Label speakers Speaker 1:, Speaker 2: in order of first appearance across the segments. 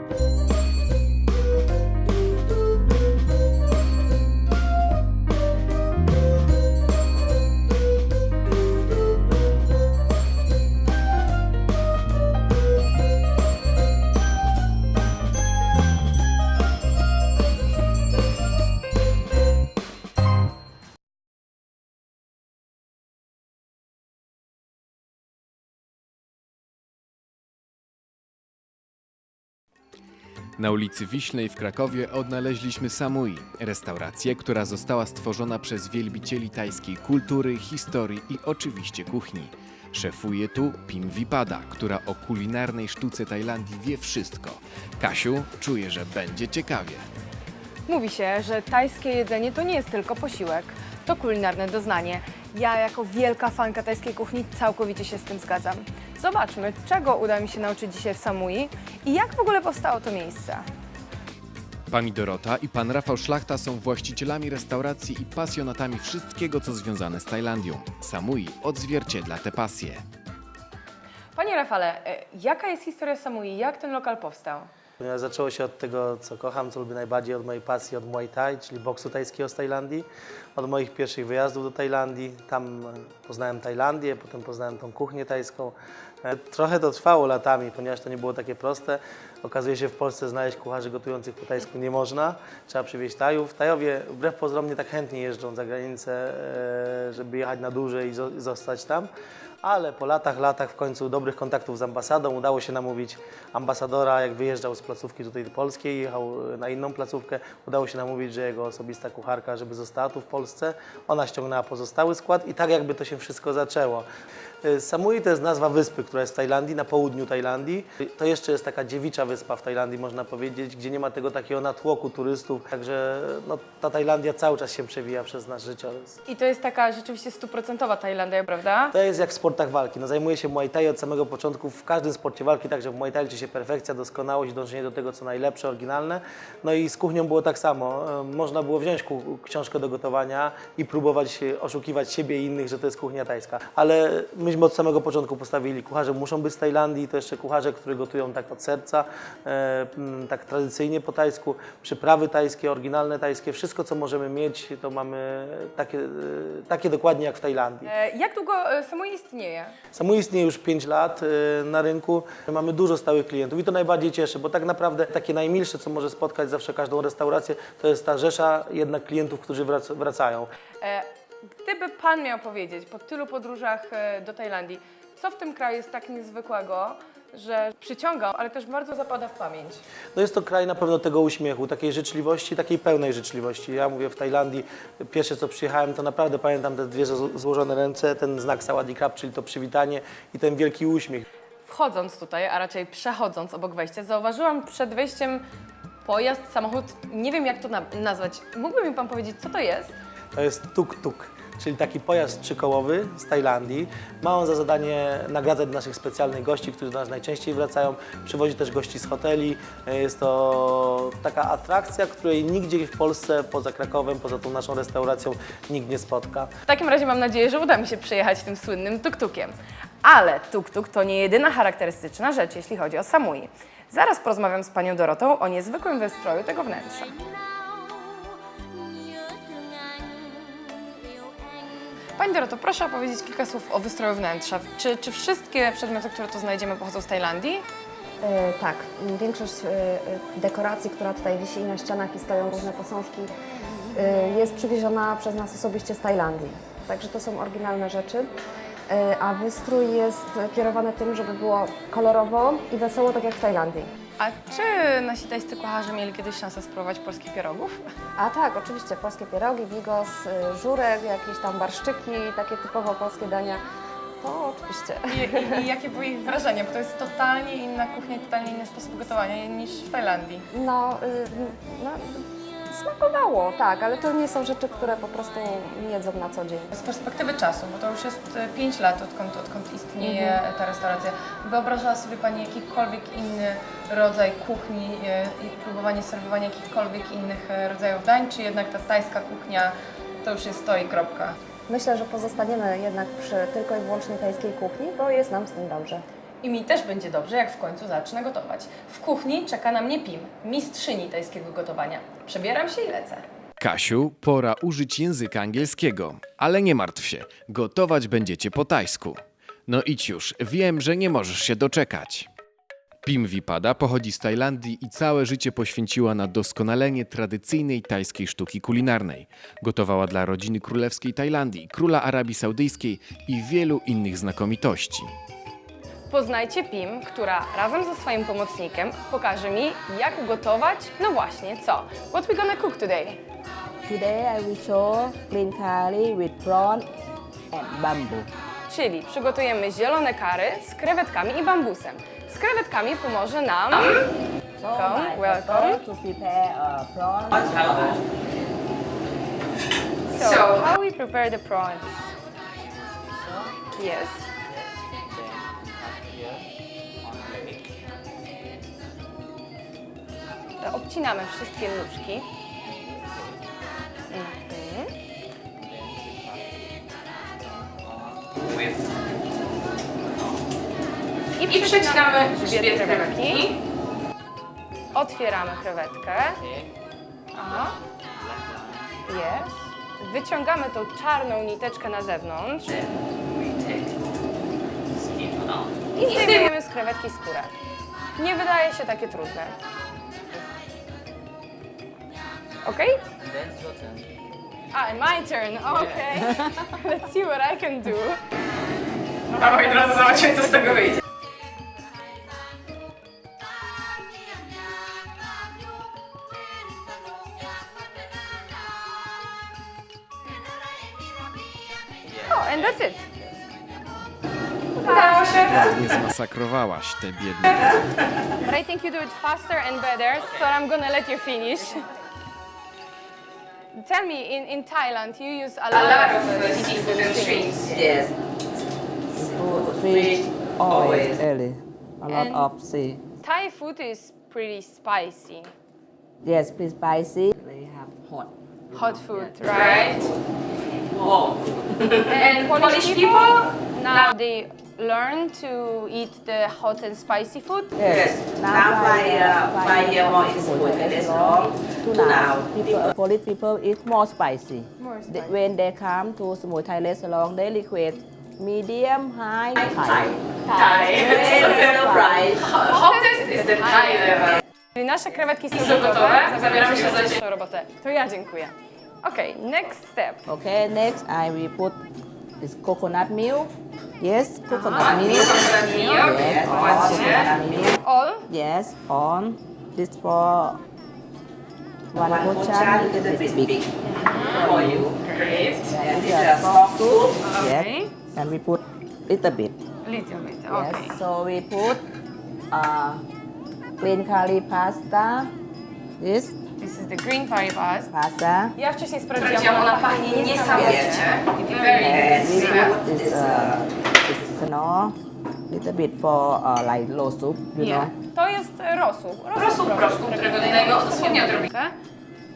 Speaker 1: you Na ulicy Wiśnej w Krakowie odnaleźliśmy Samui, restaurację, która została stworzona przez wielbicieli tajskiej kultury, historii i oczywiście kuchni. Szefuje tu Pim Vipada, która o kulinarnej sztuce Tajlandii wie wszystko. Kasiu czuje, że będzie ciekawie.
Speaker 2: Mówi się, że tajskie jedzenie to nie jest tylko posiłek, to kulinarne doznanie. Ja jako wielka fanka tajskiej kuchni całkowicie się z tym zgadzam. Zobaczmy, czego uda mi się nauczyć dzisiaj w Samui i jak w ogóle powstało to miejsce.
Speaker 1: Pani Dorota i pan Rafał Szlachta są właścicielami restauracji i pasjonatami wszystkiego, co związane z Tajlandią. Samui odzwierciedla te pasje.
Speaker 2: Panie Rafale, e, jaka jest historia Samui? Jak ten lokal powstał?
Speaker 3: Ponieważ zaczęło się od tego, co kocham, co lubię najbardziej, od mojej pasji, od Muay Thai, czyli boksu tajskiego z Tajlandii, od moich pierwszych wyjazdów do Tajlandii. Tam e, poznałem Tajlandię, potem poznałem tą kuchnię tajską. E, Trochę to trwało latami, ponieważ to nie było takie proste. Okazuje się, w Polsce znaleźć kucharzy gotujących po tajsku nie można. Trzeba przywieźć Tajów. Tajowie wbrew pozorom nie tak chętnie jeżdżą za granicę, e, żeby jechać na dłużej i zo- zostać tam. Ale po latach, latach w końcu dobrych kontaktów z ambasadą udało się namówić ambasadora, jak wyjeżdżał z placówki tutaj do polskiej, jechał e, na inną placówkę, udało się namówić, że jego osobista kucharka, żeby została tu w Polsce. Ona ściągnęła pozostały skład i tak jakby to się wszystko zaczęło. E, Samui to jest nazwa wyspy, która jest w Tajlandii, na południu Tajlandii. To jeszcze jest taka dziewicza wyspa w Tajlandii, można powiedzieć, gdzie nie ma tego takiego natłoku turystów. Także no, ta Tajlandia cały czas się przewija przez nasz życiorys.
Speaker 2: I to jest taka rzeczywiście stuprocentowa Tajlandia, prawda?
Speaker 3: To jest jak w sportach walki. No, zajmuję się Muay Thai od samego początku w każdym sporcie walki, także w Muay Thai liczy się perfekcja, doskonałość, dążenie do tego, co najlepsze, oryginalne. No i z kuchnią było tak samo. E, Można było wziąć książkę do gotowania i próbować e, oszukiwać siebie i innych, że to jest kuchnia tajska. Ale myśmy od samego początku postawili, kucharze muszą być z Tajlandii, to jeszcze kucharze, którzy gotują tak od serca, e, tak tradycyjnie po tajsku, przyprawy tajskie, oryginalne tajskie, wszystko co możemy mieć, to mamy takie, takie dokładnie jak w Tajlandii.
Speaker 2: Jak długo e, Samui istnieje?
Speaker 3: Samui istnieje już 5 lat y, na rynku. Mamy dużo stałych klientów i to najbardziej cieszy, bo tak naprawdę takie najmilsze, co może spotkać zawsze każdą restaurację, to jest ta rzesza jednak klientów, którzy wrac- wracają.
Speaker 2: E, Gdyby Pan miał powiedzieć po tylu podróżach e, do Tajlandii, co w tym kraju jest tak niezwykłego, że przyciąga, ale też bardzo zapada w pamięć?
Speaker 3: No jest to kraj na pewno tego uśmiechu, takiej życzliwości, takiej pełnej życzliwości. Ja mówię w Tajlandii, pierwsze co przyjechałem, to naprawdę pamiętam te dwie zło- złożone ręce, ten znak sawadee krab, czyli to przywitanie i ten wielki uśmiech.
Speaker 2: Wchodząc tutaj, a raczej przechodząc obok wejścia, zauważyłam przed wejściem pojazd, samochód, nie wiem jak to na- nazwać. Mógłby mi Pan powiedzieć, co to jest?
Speaker 3: To jest tuk-tuk, czyli taki pojazd trzykołowy z Tajlandii. Ma on za zadanie nagradzać naszych specjalnych gości, którzy do nas najczęściej wracają. Przywozi też gości z hoteli. Jest to taka atrakcja, której nigdzie w Polsce, poza Krakowem, poza tą naszą restauracją, nikt nie spotka.
Speaker 2: W takim razie mam nadzieję, że uda mi się przejechać tym słynnym tuk-tukiem. Ale tuk-tuk to nie jedyna charakterystyczna rzecz, jeśli chodzi o Samui. Zaraz porozmawiam z Panią Dorotą o niezwykłym wystroju tego wnętrza. Pani Doroto, proszę opowiedzieć kilka słów o wystroju wnętrza. Czy, czy wszystkie przedmioty, które tu znajdziemy, pochodzą z Tajlandii?
Speaker 4: E, Tak, większość e, e, dekoracji, która tutaj wisi na ścianach i stoją różne posążki, e, jest przywieziona przez nas osobiście z Tajlandii. Także to są oryginalne rzeczy. E, A wystrój jest kierowany tym, żeby było kolorowo i wesoło, tak jak w Tajlandii.
Speaker 2: A czy nasi tajscy kucharze mieli kiedyś szansę spróbować polskich pierogów?
Speaker 4: A tak, oczywiście polskie pierogi, bigos, e, żurek, jakieś tam barszczyki, takie typowo polskie dania. To oczywiście.
Speaker 2: I, i, I jakie były ich wrażenia? Bo to jest totalnie inna kuchnia, totalnie inny sposób gotowania niż w Tajlandii.
Speaker 4: No, y, no, smakowało, tak, ale to nie są rzeczy, które po prostu jedzą na co dzień.
Speaker 2: Z perspektywy czasu, bo to już jest 5 lat, odkąd, odkąd istnieje ta restauracja, wyobrażała sobie Pani jakikolwiek inny rodzaj kuchni e, i próbowanie serwowania jakichkolwiek innych e, rodzajów dań, czy jednak ta tajska kuchnia to już jest to i kropka?
Speaker 4: Myślę, że pozostaniemy jednak przy tylko i wyłącznie tajskiej kuchni, bo jest nam z tym dobrze.
Speaker 2: I mi też będzie dobrze, jak w końcu zacznę gotować. W kuchni czeka na mnie Pim, mistrzyni tajskiego gotowania. Przebieram się i lecę.
Speaker 1: Kasiu, pora użyć języka angielskiego, ale nie martw się, gotować będziecie po tajsku. No idź już, wiem, że nie możesz się doczekać. Pim Vipada pochodzi z Tajlandii i całe życie poświęciła na doskonalenie tradycyjnej tajskiej sztuki kulinarnej. Gotowała dla rodziny królewskiej Tajlandii, króla Arabii Saudyjskiej i wielu innych znakomitości.
Speaker 2: Poznajcie Pim, która razem ze swoim pomocnikiem pokaże mi, jak gotować, no właśnie, co? What we gonna cook today?
Speaker 5: Today I will show green curry with prawn and bamboo.
Speaker 2: Czyli przygotujemy zielone kary z krewetkami i bambusem. Z krewetkami pomoże nam...
Speaker 5: So
Speaker 2: Come,
Speaker 5: my
Speaker 2: welcome.
Speaker 5: to prepare uh, prawn.
Speaker 2: So, how we prepare the prawns? Yes. Obcinamy wszystkie nóżki. Mhm. I przecinamy grzbiet krewetki. Otwieramy krewetkę. Aha. Jest. Wyciągamy tą czarną niteczkę na zewnątrz. I zdejmujemy z krewetki skórę. Nie wydaje się takie trudne. Ok? A, my turn. Okay. Let's see what I can do. Dawaj, od razu zobaczymy, co z tego wyjdzie. Oh, and that's it. Udało się.
Speaker 1: Nie zmasakrowałaś te biedne.
Speaker 2: But I think you do it faster and better, so I'm gonna let you finish. Tell me, in, in Thailand, you use a lot, of seafood and shrimps.
Speaker 5: Yes. Food, fish, oil, early. A lot
Speaker 2: And-
Speaker 5: of sea.
Speaker 2: Thai food is pretty spicy.
Speaker 5: Yes, please spicy. They have hot.
Speaker 2: Hot food, right? and Polish people, now they learn to eat the hot and spicy food.
Speaker 5: Yes. Now five, uh, five year more is good. That's long. To now, people, Polish people eat more spicy.
Speaker 2: More
Speaker 5: They-
Speaker 2: spicy.
Speaker 5: when they come to Samui Thai restaurant, they request medium, high, Thai. Surprise.
Speaker 2: Hottest is the Thai level. Czyli nasze krewetki są gotowe, zabieramy się za dzisiejszą robotę. To ja dziękuję. Okay, next step.
Speaker 5: Okay, next I will put this coconut milk. Yes, coconut milk.
Speaker 2: Coconut milk.
Speaker 5: Yes, all coconut milk.
Speaker 2: All
Speaker 5: Yes, on. This for one portion, little bit big for you.
Speaker 2: great.
Speaker 5: And this is soft soup.
Speaker 2: Okay.
Speaker 5: Yes, and we put little bit.
Speaker 2: Little bit,
Speaker 5: Yes,
Speaker 2: okay.
Speaker 5: so we put uh, green curry pasta. This
Speaker 2: This is the green curry pasta.
Speaker 5: pasta.
Speaker 2: Ja wcześniej sprawdziłam, ona pachnie niesamowicie. Very
Speaker 5: And uh, no, little bit for uh, like low soup, you
Speaker 2: Yeah.
Speaker 5: know.
Speaker 2: To jest rosół. Rosół w proszku, którego dodajemy dosłownie odrobinę.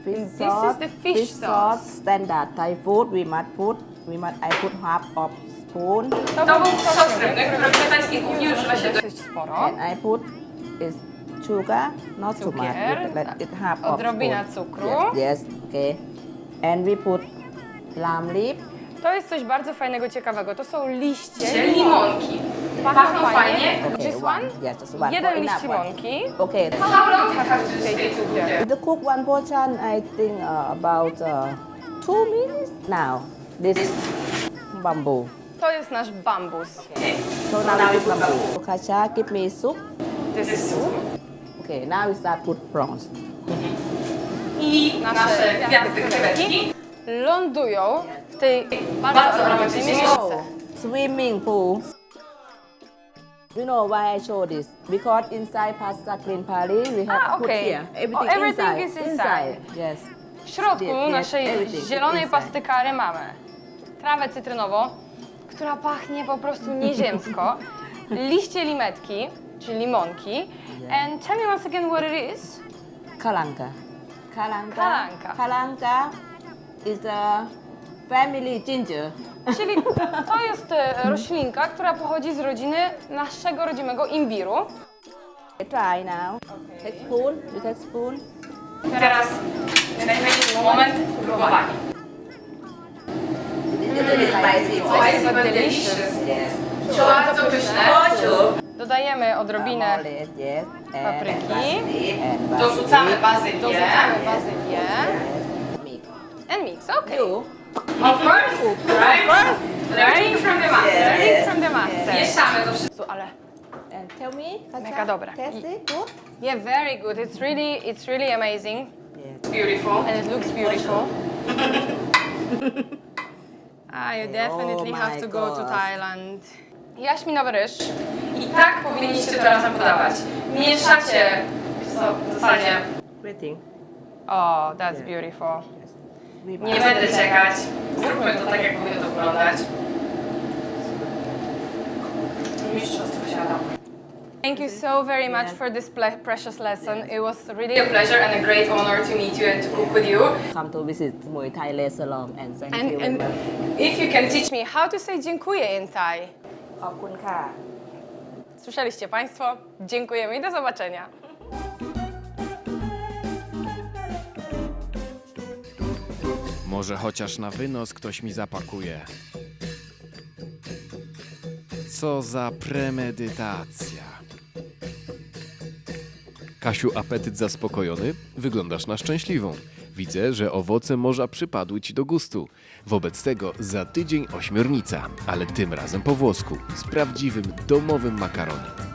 Speaker 5: Fish
Speaker 2: This is
Speaker 5: sauce,
Speaker 2: the fish sauce.
Speaker 5: standard Thai food. We must put, we must I put half of spoon
Speaker 2: To był sos rybny, który w tajskiej kuchni używa się dość sporo.
Speaker 5: and I put is sugar, not too much.
Speaker 2: Cukier,
Speaker 5: It, like, it half of
Speaker 2: Odrobina
Speaker 5: spoon.
Speaker 2: cukru.
Speaker 5: Yes, yes, okay. And we put lamb lip.
Speaker 2: To jest coś bardzo fajnego, ciekawego. To są liście
Speaker 6: limonki.
Speaker 2: Pachną fajnie.
Speaker 5: Okay,
Speaker 2: Just
Speaker 5: one.
Speaker 2: one?
Speaker 5: Yes, just one.
Speaker 2: Jeden liść
Speaker 5: enough one.
Speaker 2: limonki.
Speaker 5: Okay.
Speaker 6: How long you have to stay together?
Speaker 5: To cook one portion, I think uh, about uh, two minutes. Now, this bamboo.
Speaker 2: To jest nasz bambus.
Speaker 5: So now we put bamboo. Kasha, give me soup.
Speaker 2: To jest soup.
Speaker 5: Okay, now we start put prawns.
Speaker 6: I nasze gwiazdy krewetki.
Speaker 2: Lądują w tej bardzo
Speaker 5: Oh,
Speaker 2: mieszance.
Speaker 5: swimming pool. You know why I show this? Because inside pasta green curry, we have
Speaker 2: Ah,
Speaker 5: put
Speaker 2: okay.
Speaker 5: here. Everything,
Speaker 2: Oh, everything
Speaker 5: inside.
Speaker 2: is inside.
Speaker 5: Yes.
Speaker 2: W środku
Speaker 5: Yes, yes,
Speaker 2: naszej
Speaker 5: is
Speaker 2: zielonej
Speaker 5: inside.
Speaker 2: pasty kary mamy trawę cytrynową, która pachnie po prostu nieziemsko, liście limetki, czyli limonki. And tell me once again what it is.
Speaker 5: Kalanka. Kalanka.
Speaker 2: Kalanka.
Speaker 5: Kalanka is a family ginger.
Speaker 2: Czyli to jest e, roślinka, która pochodzi z rodziny naszego rodzimego imbiru.
Speaker 5: Try now. Take spoon. You take spoon.
Speaker 6: Teraz najfajniejszy moment próbowania.
Speaker 5: Spicy.
Speaker 6: Spicy but delicious.
Speaker 5: Yes.
Speaker 6: Bardzo pyszne.
Speaker 2: Dodajemy odrobinę
Speaker 5: Yes. And
Speaker 2: Papryki.
Speaker 5: basil
Speaker 6: Dorzucamy bazylię.
Speaker 2: Dorzucamy bazylię.
Speaker 5: Mix.
Speaker 2: And mix, ok.
Speaker 5: You.
Speaker 6: Of course, right? Learning from the master.
Speaker 2: Learning from the master.
Speaker 6: Mieszamy to wszystko.
Speaker 2: Ale
Speaker 5: And tell me.
Speaker 2: Mega dobre.
Speaker 5: Tasty? Good?
Speaker 2: yeah, very good. It's really, it's really amazing.
Speaker 5: Yes.
Speaker 6: Beautiful.
Speaker 2: And it looks beautiful. ah, you definitely
Speaker 5: Oh
Speaker 2: have
Speaker 5: my
Speaker 2: to go to
Speaker 5: gosh.
Speaker 2: Thailand. Jaśminowy ryż.
Speaker 6: I tak powinniście to razem podawać. Mieszacie co, w zasadzie.
Speaker 5: Waiting.
Speaker 2: Oh, that's beautiful.
Speaker 6: Nie będę czekać. Zróbmy to tak, jak powinno to wyglądać. Mistrzostwo.
Speaker 2: Thank you so very much for this ple- precious lesson. It was really
Speaker 6: A pleasure and a great honor to meet you and to cook with you.
Speaker 5: Come to visit Muay Thai restaurant and thank
Speaker 2: And,
Speaker 5: you.
Speaker 2: and if you can teach me how to say dziękuję in Thai.
Speaker 5: ขอบคุณค่ะ
Speaker 2: Słyszeliście Państwo? Dziękujemy i do zobaczenia.
Speaker 1: Może chociaż na wynos ktoś mi zapakuje. Co za premedytacja. Kasiu, apetyt zaspokojony? Wyglądasz na szczęśliwą. Widzę, że owoce morza przypadły ci do gustu. Wobec tego za tydzień ośmiornica, ale tym razem po włosku, z prawdziwym domowym makaronem.